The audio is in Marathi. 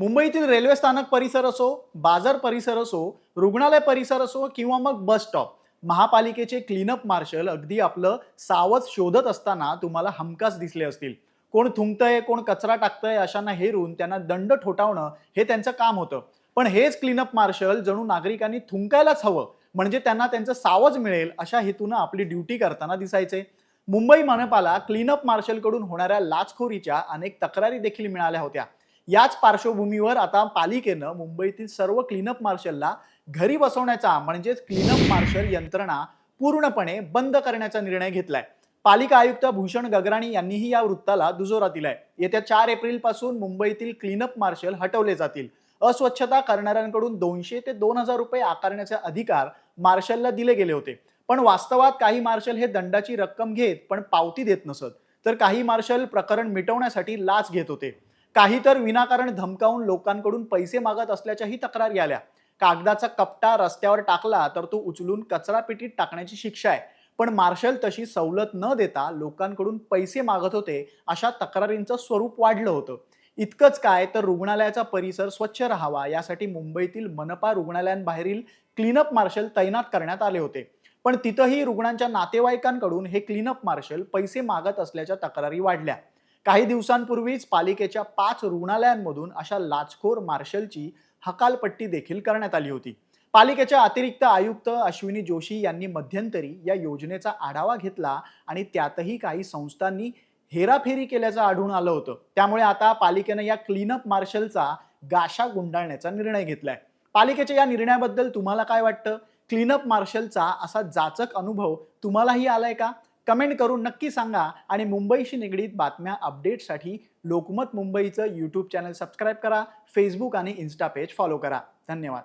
मुंबईतील रेल्वे स्थानक परिसर असो बाजार परिसर असो रुग्णालय परिसर असो किंवा मग बस स्टॉप महापालिकेचे क्लीनअप मार्शल अगदी आपलं सावध शोधत असताना तुम्हाला हमखास दिसले असतील. कोण थुंकतंय कोण कचरा टाकतंय अशांना हेरून त्यांना दंड ठोठावणं हे त्यांचं काम होतं. पण हेच क्लीनअप मार्शल जणू नागरिकांनी थुंकायलाच हवं म्हणजे त्यांना त्यांचं सावज मिळेल अशा हेतूनं आपली ड्युटी करताना दिसायचे. मुंबई मनपाला क्लीनअप मार्शलकडून होणाऱ्या लाचखोरीच्या अनेक तक्रारी देखील मिळाल्या होत्या. याच पार्श्वभूमीवर आता पालिकेनं मुंबईतील सर्व क्लीनअप मार्शलला घरी बसवण्याचा म्हणजेच क्लीनअप मार्शल यंत्रणा पूर्णपणे बंद करण्याचा निर्णय घेतलाय. पालिका आयुक्त भूषण गगराणी यांनीही या वृत्ताला दुजोरा दिलाय. येत्या चार एप्रिलपासून मुंबईतील क्लीनअप मार्शल हटवले जातील. अस्वच्छता करणाऱ्यांकडून दोनशे ते दोन हजार रुपये आकारण्याचे अधिकार मार्शलला दिले गेले होते. पण वास्तवात काही मार्शल हे दंडाची रक्कम घेत पण पावती देत नसत. तर काही मार्शल प्रकरण मिटवण्यासाठी लाच घेत होते. काही तर विनाकारण धमकावून लोकांकडून पैसे मागत असल्याच्याही तक्रारी आल्या. कागदाचा कपटा रस्त्यावर टाकला तर तो उचलून कचरा पेटीत टाकण्याची शिक्षा आहे. पण मार्शल तशी सवलत न देता लोकांकडून पैसे मागत होते अशा तक्रारींचं स्वरूप वाढलं होतं. इतकंच काय तर रुग्णालयाचा परिसर स्वच्छ राहावा यासाठी मुंबईतील मनपा रुग्णालयांबाहेरील क्लीनअप मार्शल तैनात करण्यात आले होते. पण तिथंही रुग्णांच्या नातेवाईकांकडून हे क्लीनअप मार्शल पैसे मागत असल्याच्या तक्रारी वाढल्या. काही दिवसांपूर्वीच पालिकेच्या पाच रुग्णालयांमधून अशा लाचखोर मार्शलची हकालपट्टी देखील करण्यात आली होती. पालिकेच्या अतिरिक्त आयुक्त अश्विनी जोशी यांनी मध्यंतरी या योजनेचा आढावा घेतला आणि त्यातही काही संस्थांनी हेराफेरी केल्याचं आढळून आलं होतं. त्यामुळे आता पालिकेनं या क्लीनअप मार्शलचा गाशा गुंडाळण्याचा निर्णय घेतलाय. पालिकेच्या या निर्णयाबद्दल तुम्हाला काय वाटतं? क्लीनअप मार्शलचा असा जाचक अनुभव तुम्हालाही आलाय का? कमेंट करून नक्की सांगा आणि मुंबईशी निगडीत बातम्या अपडेटसाठी लोकमत मुंबईचं यूट्यूब चॅनल सबस्क्राईब करा फेसबुक आणि इन्स्टा पेज फॉलो करा. धन्यवाद.